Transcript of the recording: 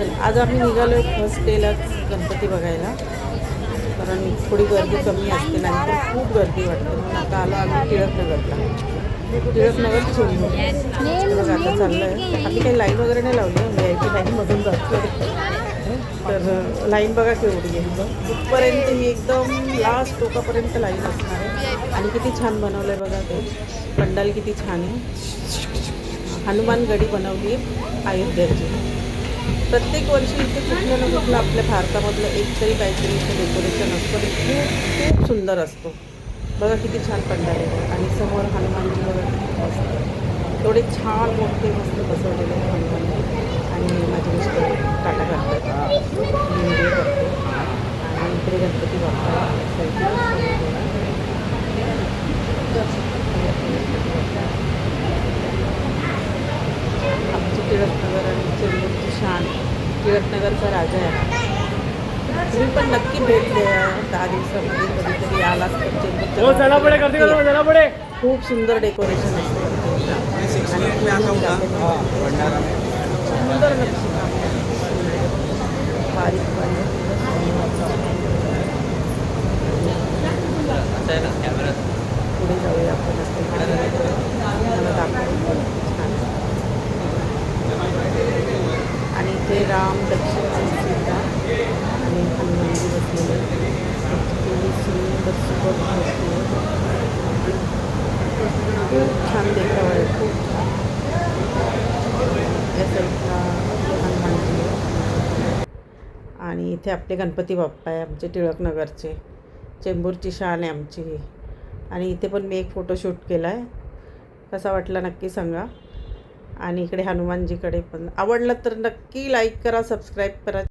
चल आज आम्ही निघालो फर्स्ट डेलाच गणपती बघायला. कारण थोडी गर्दी कमी असते नंतर खूप गर्दी वाटते. म्हणून आता आलो आम्ही टिळकनगरला. टिळकनगर चेंबूर बघा आता चाललं आहे आम्ही काही लाईन वगैरे नाही लावली आहे आय लाईनमधून जातो तर लाईन बघा केवढी आहे. इथपर्यंत ही एकदम लास्ट टोकापर्यंत लाईन असणार आहे. आणि किती छान बनवलं आहे बघा ते. पंडाल किती छान आहे. हनुमान गडी बनवली आहे अयोध्याची प्रत्येक वर्षी इथे कुठलं ना कुठलं आपल्या भारतामधलं एक तरी काहीतरी इथे डेकोरेशन असतं. आणि खूप खूप सुंदर असतो. बघा किती छान पंडाल आहे. आणि समोर हनुमानजी बघा किती मस्त. छान मोठे मस्त बसवलेले आहेत हनुमानजी. आणि माझे मिस्टर टाटा करतात. मी व्हिडिओ करते. आणि इकडे गणपती बाप्पा आमची टिळक नगर चेंबूरची शान टिळकनगरचा राजा आहे तुम्ही पण नक्की भेट द्या दहा दिवसामध्ये कधीतरी आलात तर हो खूप सुंदर डेकोरेशन असतं सुंदर राम दक्षिण सीता आणि हनुमानजी बसलेले. सुंदर सुपर खूप छान देखावा आहे खूप छान. या साईडला हनुमानजी आणि इथे आपले गणपती बाप्पा आहे आमचे टिळकनगरचे. चेंबूरची शान आहे आमची. ही आणि इथे पण मी एक फोटोशूट केला आहे कसा वाटला नक्की सांगा. आणि इकडे हनुमानजीकडे पण. आवडलं तर नक्की लाईक करा सबस्क्राईब करा.